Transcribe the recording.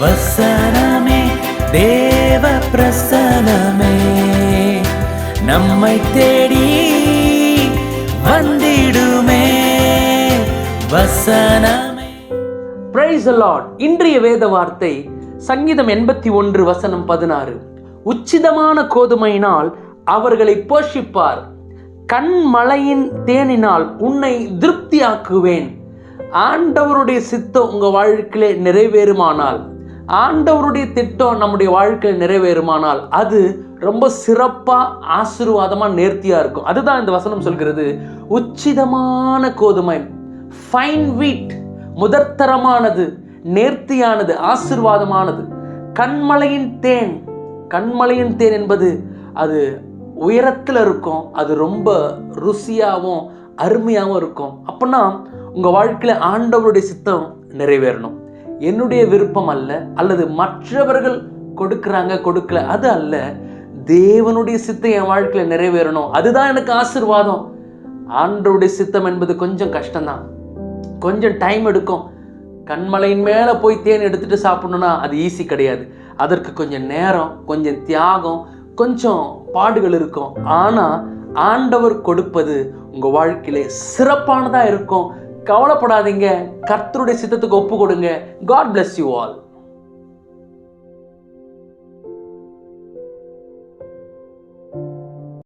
வசனமே தேவ பிரசனமே நம்மை தேடி வந்திடுமே வசனமே. பிரைஸ் அலாட் இன்றைய வேத வார்த்தை சங்கீதம் எண்பத்தி ஒன்று வசனம் பதினாறு. உச்சிதமான கோதுமையினால் அவர்களை போஷிப்பார். கண்மலையின் தேனினால் உன்னை திருப்தியாக்குவேன். ஆண்டவருடைய சித்தம் உங்கள் வாழ்க்கையிலே நிறைவேறுமானால். ஆண்டவருடைய திட்டம் நம்முடைய வாழ்க்கையில் நிறைவேறுமானால் அது ரொம்ப சிறப்பாக ஆசீர்வாதமாக நேர்த்தியாக இருக்கும். அதுதான் இந்த வசனம் சொல்கிறது. உச்சிதமான கோதுமை ஃபைன் வீட் முதற்தரமானது நேர்த்தியானது ஆசிர்வாதமானது. கண்மலையின் தேன் கண்மலையின் தேன் என்பது அது உயரத்தில் இருக்கும் அது ரொம்ப ருசியாகவும் அருமையாகவும் இருக்கும். அப்படின்னா உங்கள் வாழ்க்கையில் ஆண்டவருடைய சித்தம் நிறைவேறணும். என்னுடைய விருப்பம் அல்ல அல்லது மற்றவர்கள் கொடுக்குறாங்க கொடுக்கல அது அல்ல. தேவனுடைய சித்தம் என் வாழ்க்கையில் நிறைவேறணும். அதுதான் எனக்கு ஆசிர்வாதம். ஆண்டருடைய சித்தம் என்பது கொஞ்சம் கஷ்டம்தான். கொஞ்சம் டைம் எடுக்கும். கண்மலையின் மேலே போய் தேன் எடுத்துட்டு சாப்பிடணும்னா அது ஈஸி கிடையாது. அதற்கு கொஞ்சம் நேரம் கொஞ்சம் தியாகம் கொஞ்சம் பாடுகள் இருக்கும். ஆனால் ஆண்டவர் கொடுப்பது உங்கள் வாழ்க்கையிலே சிறப்பானதாக இருக்கும். கவலைப்படாதீங்க. கர்த்தருடைய சித்தத்துக்கு ஒப்பு கொடுங்க காட் பிளஸ் யூ ஆல்